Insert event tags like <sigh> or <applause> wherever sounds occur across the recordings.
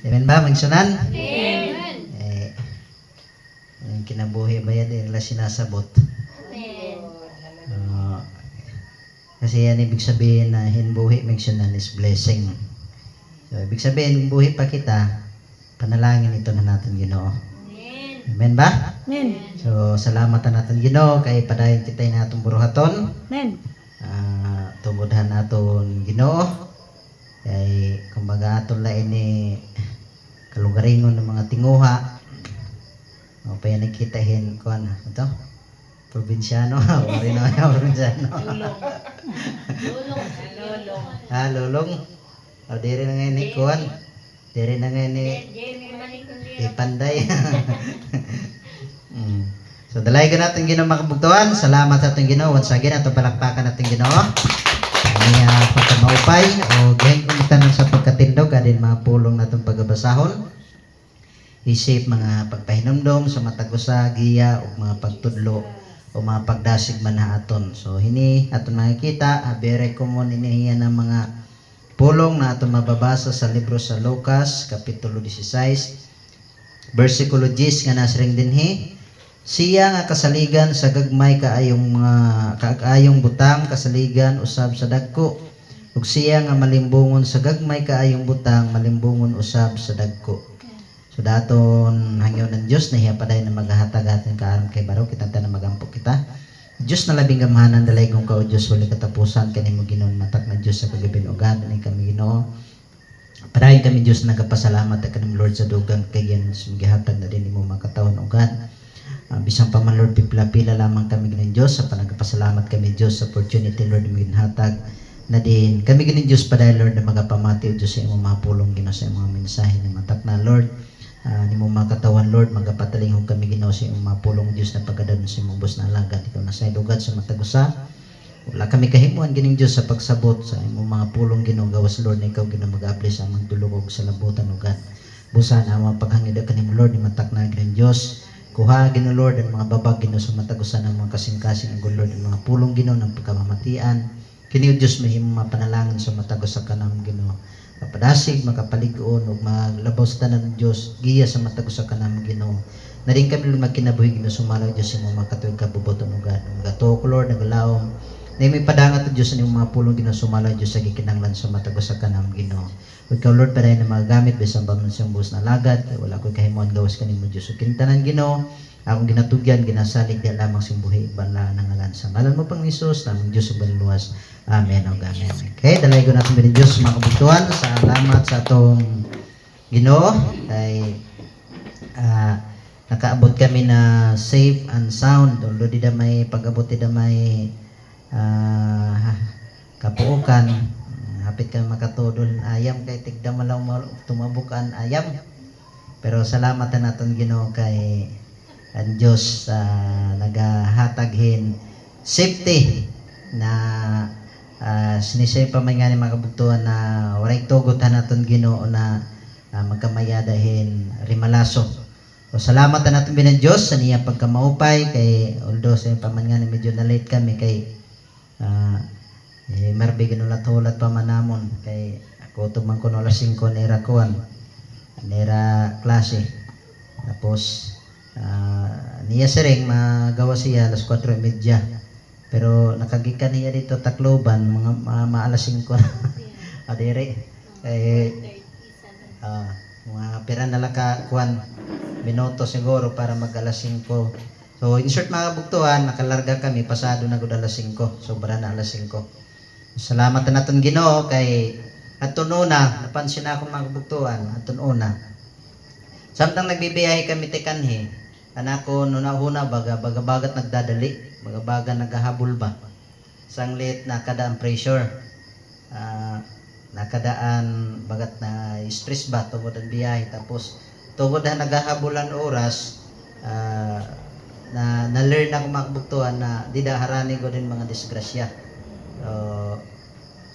Amen ba, magsunan? Amen. Eh, yung kinabuhi ba yan, nila sinasabot. Amen. Ah, kasi yan ibig sabihin na hinbuhi magsunan is blessing. So, ibig sabihin, buhi pa kita, panalangin ito na natin ginoo. Amen. Amen ba? Amen. So, salamatan natin ginoo kay padayon kita na atong buruhaton. Amen. Ah, tubodhan naton ginoo. Kay kumbaga aton la ini kalugaringon ng mga tinguha. O pa yan nakitahin ko ano ito? Probinsyano, <laughs> wari na yung probinsyano. Lulong. Lulong. ah, lulong. O diri na ngayon ni Kuan. Diri na ngayon ni. Ipanday. <laughs> mm. So dalay ko natin Ginoo makabugtuan. Salamat sa ating Ginoo. Once again ato palakpakan natin Ginoo. Ang uh, pagkamaupay o gahin kong tanan sa pagkatindog adin mga pulong natong pagabasahon. Isip mga pagpahinumdom sa matagusa, giya o mga pagtudlo o mga pagdasig man na aton. So hini aton makikita, abere ko mo ninihiya ng mga pulong na aton mababasa sa libro sa Lucas, Kapitulo 16, versikulo 10 nga nasring dinhi. Siya nga kasaligan sa gagmay kaayong mga kaayong butang kasaligan usab sa dagko. Ug siya nga malimbungon sa gagmay kaayong butang malimbungon usab sa dagko. So daton hangyo ng Dios nahiya pa na maghahatag atin kaaron kay baro kita na magampo kita. Diyos na labing gamahanan dalay kong kao Diyos wali katapusan kanimo Ginoon matak na Diyos sa pagabin ugad ni kami Ginoo. Padayon kami Diyos nagapasalamat at kanimo Lord sa dugang kay yan gihatag na din imo makatawon ugad. Uh, bisang pa man Lord pipila-pila lamang kami ginin Diyos. Sa panagpasalamat kami Diyos sa opportunity Lord mo ginhatag na din kami ginin Diyos padayon Lord na magapamati o Diyos sa imong mga pulong Ginoo sa imong mga mensahe na matak na Lord. Uh, ni mo makatawan Lord magapatalingog kami Ginoo sa imong mga pulong Diyos na pagadanon sa imong bus na alagad ikaw na sa dugad sa matagusa. Wala kami kahimuan gining Diyos sa pagsabot sa imong mga pulong Ginoo. Gawas Lord na ikaw Ginoo mag-apply sa among dulog sa labutan ugad busa na ang mga paghangid kanimo Lord ni matak na gining Diyos kuha Ginoo Lord ang mga babag Ginoo sa matagusan ng mga kasing-kasing ang Lord ang mga pulong Ginoo ng pagkamamatian kini Diyos mahimo mapanalangin sa matagos sa kanang Ginoo. Mapadasig makapaligoon ug maglabaw sa tanan ng Dios giya sa matagos sa kanang Ginoo. Na rin kami Lord magkinabuhi Ginoo sumalaw Dios sa mga katuig kabuboton ug God gato Lord nagalawom na may padangat ang Diyos sa mga pulong Ginoo sumalaw Dios sa gikinanglan sa matagos sa kanang Ginoo. Ug ikaw Lord paday na magagamit bisan bang siyang buhos na lagad kay wala ko'y kahimuan gawas kanimo Dios ug kining tanan Ginoo akong ginatugyan ginasalig di lamang sing buhi banla ng ngalan sa ngalan mo pang Hesus namang Dios ug luwas. Amen ug amen. Okay dalay ko natin bilin Dios mga kabutuan salamat sa atong Ginoo. Kay ah, nakaabot kami na safe and sound. Although di da may pag-abot di da may ah, kapuukan hapit ka makatudol ayam kay tigda malaw mal- tumabukan ayam. Pero salamat na naton Ginoo kay ang Diyos sa nagahataghin safety na uh, sinisay pa may nga ni mga kabugtuhan na waray tugot naton Ginoo na ah, magkamayadahin rimalaso. O salamat na natin binan Diyos sa niya pagkamaupay kay although sa paman nga medyo na late kami kay ah, eh, marbi ginulat-hulat pa man namon kay ako tumang ko no alas 5 nera kuan nera klase. Tapos ah, niya siring magawa siya alas 4:30 pero nakagikan niya dito Tacloban mga mga, mga alas 5 <laughs> adire eh ah, mga pira na lang ka kuan minuto siguro para mag alas 5 so in short mga kabugtuhan nakalarga kami pasado na gud alas 5 sobra na alas 5 salamat na naton Ginoo kay aton una napansin na ako mga kabugtuhan aton una samtang nagbibiyahe kami te kanhi anako nuna-una baga baga bagat nagdadali baga baga nagahabol ba sanglit nakadaan pressure. Ah, nakadaan bagat na stress ba? Tungod ang biyahe. Tapos tungod na nagahabulan oras na na-learn ako makabuktuhan na di daharani ko din mga disgrasya. So,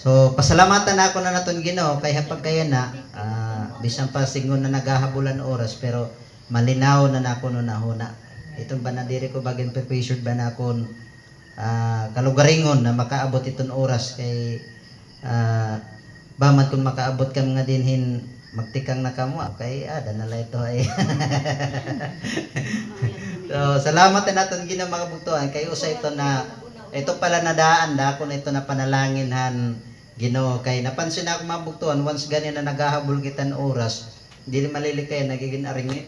so pasalamatan na ako na naton Ginoo kay hapag kaya na ah, bisan pa singon na nagahabulan oras pero malinaw na nako no nahuna. Itong banadiri ko bagin prepared ba na akon ah, kalugaringon na makaabot iton oras kay ah, baman kung makaabot ka nga dinhin magtikang na kamo kay ada na lang ito ay <laughs> so salamat na natin gina mga bugtuan kay usa ito na ito pala nadaan da na ito na panalangin han Ginoo. Kay napansin ako mga bugtuan once gani na nagahabol kita ng oras hindi malilikay nagiging aringit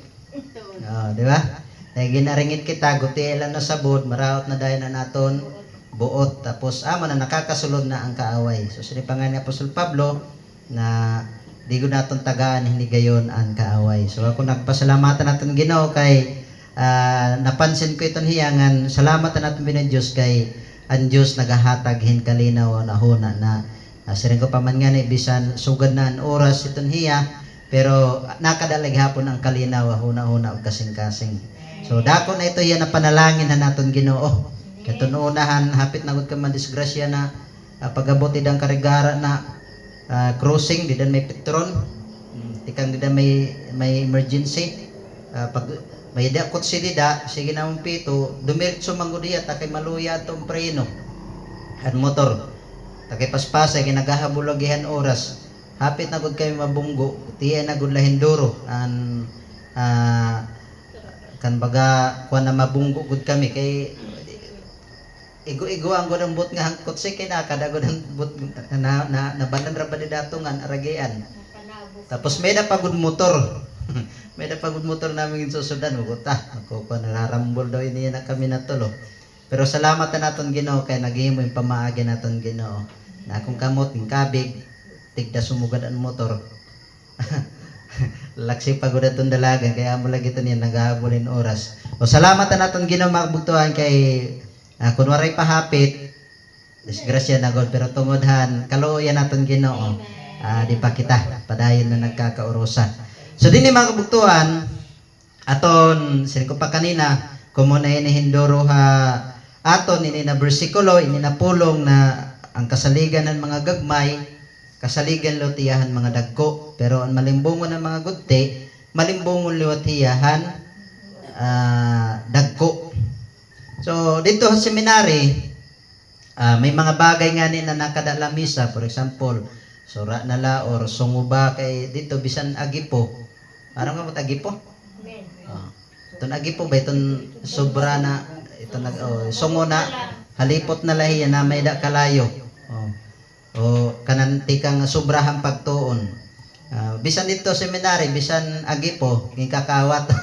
oh, di ba? Nagiging aringit kita gutilan na sabod maraot na dahil na naton buot tapos amo na nakakasulod na ang kaaway. So nga ni Apostol Pablo na di ko naton tagaan hindi gayon ang kaaway. So ako nagpasalamatan naton Ginoo kay ah, napansin ko iton hiyangan. Salamat na naton binan Dios kay ang Dios nagahatag hin kalinaw na huna na. Uh, siring ko pa man nga ni bisan sugad na ang oras iton hiya pero nakadalag hapon ang kalinaw huna-huna og kasing-kasing. So dako na ito yan na panalangin na naton Ginoo katununahan hapit na gud ka man disgrasya na uh, pagabot idang karigara na ah, crossing di dan may petron tikang di dan may may emergency. Ah, pag may da kot si dida sige na mong pito dumiretso man gud iya takay maluya tong preno. At motor takay paspasa ginagahabulog ihan oras. Hapit na gud kami mabunggo tiya na gud lahin duro. An ah, kan baga kuan na mabunggo gud kami kay igo-igo ang gud ang bot nga hangkot si kay nakada gud ang bot na na nabanan ra ba di datongan aragian tapos may na pagod motor. <laughs> may na pagod motor namin susundan. Uguta. Ako pa nararambol daw ini na kami natulo. Pero salamat na naton Ginoo kay naghimo yung pamaagi naton Ginoo. Na akong kamot ng kabig tigda sumugad ang motor. <laughs> Laksi pagod atong dalaga kaya mo lagi ito niya nagahabulin oras. O salamat na naton Ginoo makabugtuhan kay uh, kunwaray pahapit disgrasya na God pero tungodhan kaluoyan naton Ginoo ah, di pa kita padayon na nagkakaurusa so din mga kabuktuan aton sin ko pa kanina kumo na ini hindoro ha aton ini na bersikulo ini na pulong na ang kasaligan ng mga gagmay kasaligan lotiyahan mga dagko. Pero ang malimbungon ng mga gudte malimbungon lotiyahan ah, dagko. So dito sa seminary Ah, may mga bagay nga ni na nakadala misa, for example, sura nala or sunguba kay dito bisan agipo. Parang nga agipo? Ah. Itong agipo ba itong sobra na ito nag oh, sungo na halipot na lahi na may da kalayo. Oh. O kanan tikang sobrahang pagtuon. Ah, bisan dito seminary, bisan agipo, king kakawat. <laughs>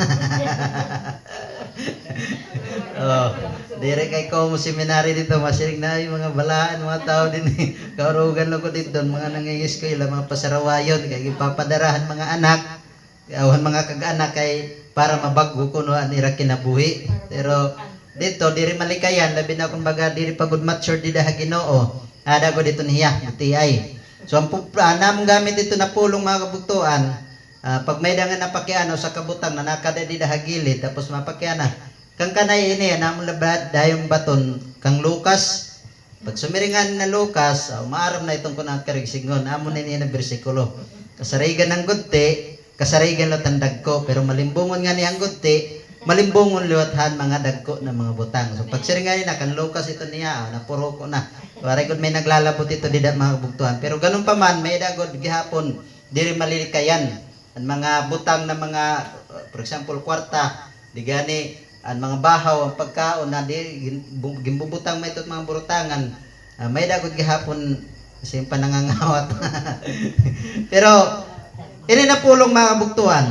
oh, dire kay ko mo seminary dito, masirig na yung mga balaan, mga tao din. <laughs> Kaurugan ko dito, mga nangingis ko ila mga pasarawayon, kay ipapadarahan mga anak, awan mga kag-anak kay para mabaggo ko no anira kinabuhi. Pero dito diri malikayan labi na kumbaga diri pagud mature di daha Ginoo. Ada ko dito niya, TI. So ang pupra namong gamit dito na pulong mga kabugtuan, ah, pag may dangan na pakiano sa kabutang na nakada di daha gilid tapos mapakiana. Kang kanay ini namong labad dayong baton kang Lucas pag sumiringan na Lucas, uh, maaram na itong kunang karigsingon, amo na niya na bersikulo. Kasarigan ng gunti, kasarigan lo tandag ko, pero malimbungon nga niyang gunti, malimbungon liwathan mga dagko na mga butang. So pag siringan na, kan Lucas ito niya, oh, napuro ko na. Waray gud may naglalabot ito di mga bugtuhan. Pero ganun pa man, may dagod gihapon, diri malilikayan. Ang mga butang na mga, uh, for example, kwarta, di gani, ang mga bahaw, ang pagkaon na di gimbubutang may itot mga burutangan. Ah, may dagod gihapon kasi yung panangangawat. <laughs> Pero ini na pulong mga kabuktuan.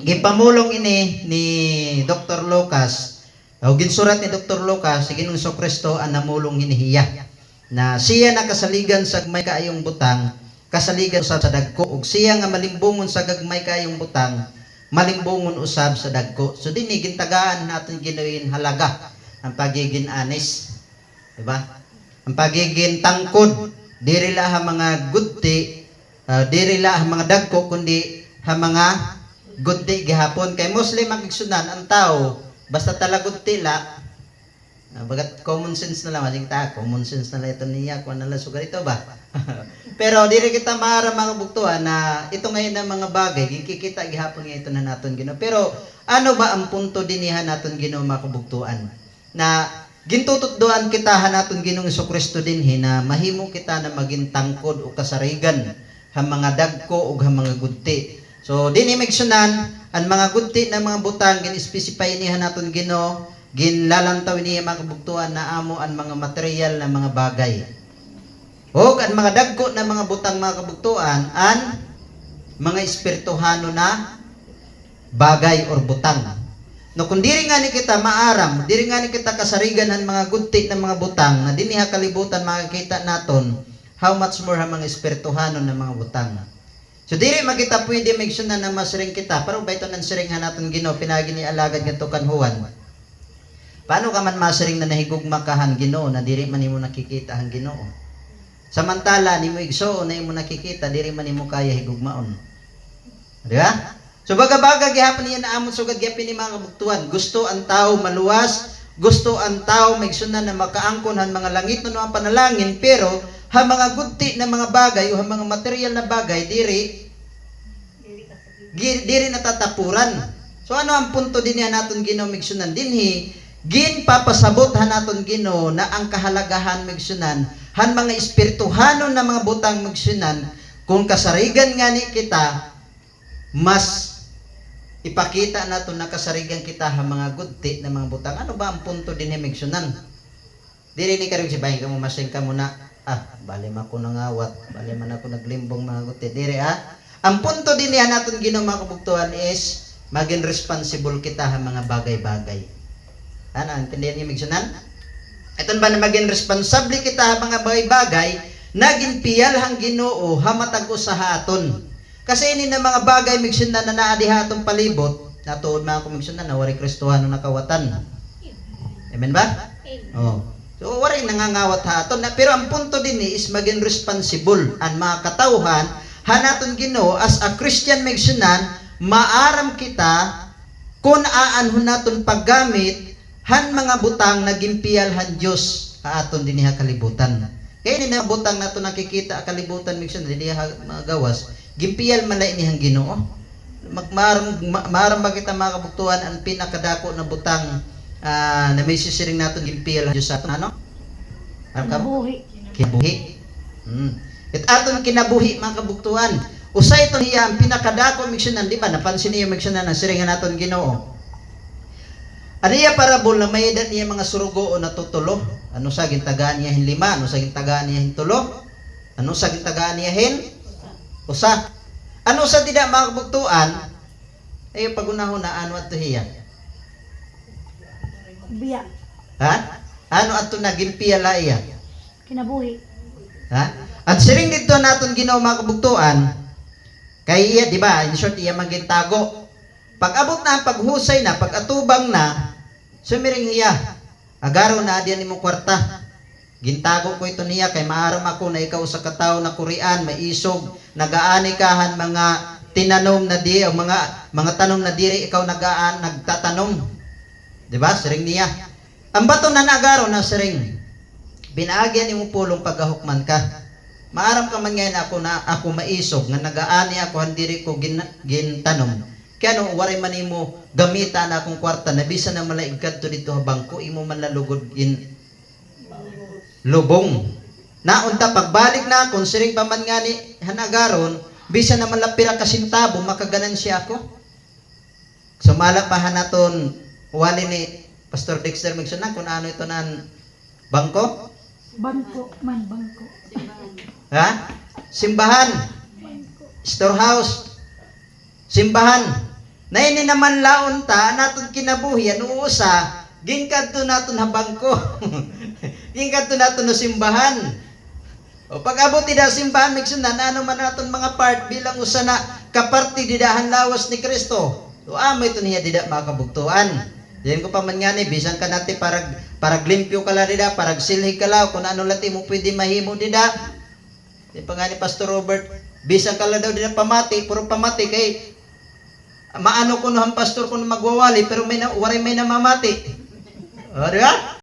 Gipamulong ini ni Dr. Lucas. O ginsurat ni Dr. Lucas si Ginoong Kristo ang namulong hinihiya na siya nakasaligan sa may kaayong butang kasaligan sa dagko ug siya nga malimbungon sa gagmay kaayong butang malimbungon usab sa dagko. So dinhi gintagaan natin ginuin halaga ang pagiging honest. Diba? Ang pagiging tangkod, diri mga gudti, uh, diri la ha mga dagko kundi ha mga gudti gihapon kay Muslim ang igsunan ang tao basta talagod tila Ah, bagat common sense na lang, masing ta, common sense na lang ito niya, kung nalang sugar ito ba? <laughs> Pero diri kita maara mga buktuan na ito ngayon na mga bagay, kikita gihapon nga ito na naton Ginoo. Pero ano ba ang punto dinihan naton Ginoo mga kabuktuan? Na gintututduan kita ha naton Ginoong Kristo dinhi na mahimo kita na maging tangkod o kasarigan ang mga dagko ug ang mga gudti. So dinhi migsunan ang mga gudti na mga butang gin-specify niya naton Ginoo ginlalantaw niya mga kabugtuan na amo ang mga material na mga bagay. O ang mga dagko na mga butang mga kabugtuan an mga espirituhano na bagay or butang. No kung diri nga ni kita maaram, diri nga ni kita kasarigan ang mga gudti na mga butang na dinhi kalibutan makikita naton how much more ha mga espirituhano na mga butang. So diri makita pwede maigsunan na masiring kita pero ba ito nang siring ha naton Ginoo pinagi ni alagad nga kanhuan. Paano ka man masiring na nahigugma ka han Ginoo na diri man nimo nakikita han Ginoo? Samantala nimo igsuon na imo nakikita diri man nimo kaya higugmaon. Di ba? So baga-baga gihapon niya na amon sugad gyapon ni mga kabuktuan. Gusto ang tao maluwas, gusto ang tao maigsunan na makaangkon han mga langit no ang panalangin pero ha mga gudti na mga bagay o ha mga material na bagay diri diri natatapuran. So ano ang punto din niya naton Ginoo migsunan dinhi gin papasabot ha naton Ginoo na ang kahalagahan migsunan han mga espirituhano na mga butang migsunan kung kasarigan nga ni kita mas ipakita nato na kasarigan kita ha mga gudti na mga butang. Ano ba ang punto din ni migsunan? Diri ni karon si bahin ka mo masing ka muna. Ah, bali man ako nangawat, bali man ako naglimbong mga gudti. Diri ah. Ang punto din niya naton Ginoo mga kabugtuhan is maging responsible kita ha mga bagay-bagay. Ano, intindihan niyo migsunan? Ito ba na maging responsable kita ha mga bagay-bagay naging piyal hang Ginoo hamatag usaha aton. Kasi ini na mga bagay migsunan na naa diha atong palibot, natuod mga kumigsunan na wari Kristohano nakawatan. Amen ba? Oh. So wari nangangawat ha aton na pero ang punto din ni is maging responsible ang mga katawhan hanaton Ginoo as a Christian migsunan maaram kita kung aanhon naton paggamit han mga butang nagimpiyal han Dios aton dinhi kalibutan. Kaya ni na butang nato nakikita kalibutan migsunan dinhi ha mga gawas gimpiyal man lai nihang Ginoo. Magmaram maram ba kita mga kabuktuan ang pinakadako na butang ah, na may sisiring naton gimpiyal ang Dios sa aton ano? Ano ka? Kinabuhi. Hmm. At aton kinabuhi mga kabuktuan. Usay ito niya ang pinakadako migsyonan, di ba? Napansin niyo migsyonan na siringan naton Ginoo. Ano iya parabol na may edad niya mga surugo o natutulo? Ano sa gintagaan niya hin lima? Ano sa gintagaan niya hin tulo? Ano sa gintagaan niya hin? Usa. Ano sa tidak mga kabuktuan? Ay pagunahon na ano ato hiya? Biya. Ha? Ano ato na gimpiyala iya? Kinabuhi. Ha? At siring dito naton Ginoo mga kabugtuan, kay iya, di ba, in short, iya magintago. Pag abot na paghusay na, pag atubang na, sumiring iya, agaro na diyan mo kwarta. Gintago ko ito niya, kay maaram ako na ikaw sa kataw na kurian, maisog, nagaani kahan mga tinanom na di, o mga, mga tanom na diri, ikaw nagaan, nagtatanom. Di ba? Siring niya. Ang bato na nagaro na siring, Binaagyan mo pulong pagahukman ka. Maaram ka man ngayon ako na ako maisog nga nagaani ako handiri ko gin, gintanom. Kaya no, waray man imo gamita na akong kwarta na bisa na malaig kadto dito habang ko imo man lalugod in lubong. Naunta pagbalik na kung siring pa man nga ni hanagaron, bisa na malapira kasintabo makaganan siya ako. Sumala pa hanaton wali ni Pastor Dexter Migsunan kung ano ito nan bangko. Bangko man, bangko. Ha? Simbahan. Storehouse. Simbahan. Na ini naman laon ta, naton kinabuhi, ano usa, gingkadto naton habang ko. <laughs> gingkadto naton no simbahan. O pag abot ida simbahan, migsunan, ano man naton mga part bilang usa na kaparti didahan lawas ni Kristo. So amo ito niya dida mga kabugtuan. Diyan ko pa man nga ni, bisan ka natin parag, parag limpyo ka la dida, parag silhi ka la, kung ano lati mo pwede mahimo dida. Di pa nga ni Pastor Robert, bisan ka lang daw din pamati, puro pamati kay maano ko no pastor ko magwawali pero may na, waray may namamati. O, di ba?